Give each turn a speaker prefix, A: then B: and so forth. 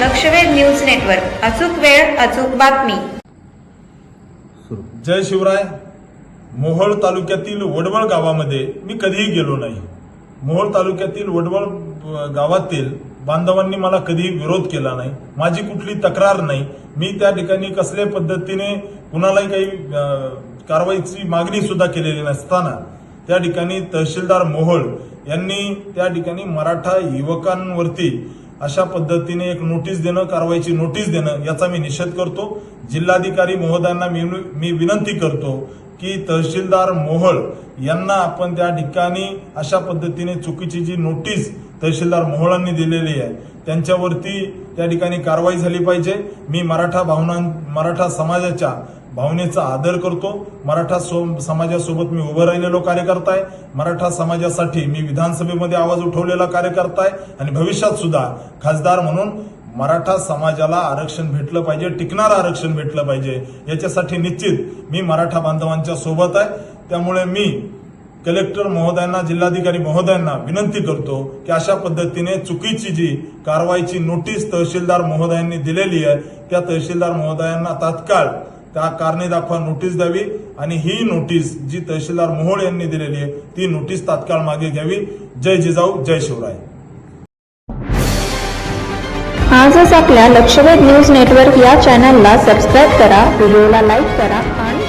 A: लक्षवेध news network. अचूक वेळ अचूक बातमी.
B: जय शिवराय. मोहोळ तालुक्यातील वडवळ गावामध्ये मी कधीही गेलो नाही. मोहोळ तालुक्यातील वडवळ गावातील बांधवांनी मला कधीही विरोध केला नाही. माझी कुठली तक्रार नाही. मी त्या ठिकाणी कसल्या पद्धतीने कुणालाही काही कारवाईची मागणी सुद्धा केलेली नसताना त्या ठिकाणी तहसीलदार मोहोळ यांनी त्या ठिकाणी मराठा युवकांवरती अशा पद्धतीने एक नोटीस देणं कारवाईची नोटीस देणं याचा मी निषेध करतो. जिल्हाधिकारी महोदयांना मी मी विनंती करतो की तहसीलदार मोहळ यांना आपण त्या ठिकाणी अशा पद्धतीने चुकीची जी नोटीस तहसीलदार मोहोळांनी दिलेली आहे त्यांच्यावरती त्या ठिकाणी कारवाई झाली पाहिजे. मी मराठा भावना मराठा समाजाच्या भावनेचा आदर करतो. मराठा सो- समाजासोबत मी उभं राहिलेलो कार्यकर्ता आहे मराठा समाजासाठी मी विधानसभेमध्ये आवाज उठवलेला कार्यकर्ता आहे आणि भविष्यात सुद्धा खासदार म्हणून मराठा समाजाला आरक्षण भेटलं पाहिजे टिकणारं आरक्षण भेटलं पाहिजे. याच्यासाठी निश्चित मी मराठा बांधवांच्या सोबत आहे त्यामुळे मी कलेक्टर महोदयांना जिल्हाधिकारी महोदयांना विनंती करतो की अशा पद्धतीने चुकीची जी कारवाईची नोटीस तहसीलदार महोदयांनी दिलेली आहे त्या तहसीलदार महोदयांना तात्काळ त्या कारणे दाखवा नोटीस द्यावी आणि ही नोटीस जी तहसीलदार मोहोळ यांनी दिलेली आहे ती नोटीस तात्काळ मागे घ्यावी. जय जिजाऊ जय शिवराय.
C: आजच आपल्या लक्षवेध न्यूज नेटवर्क या चॅनलला सबस्क्राईब करा व्हिडिओला लाईक करा आणि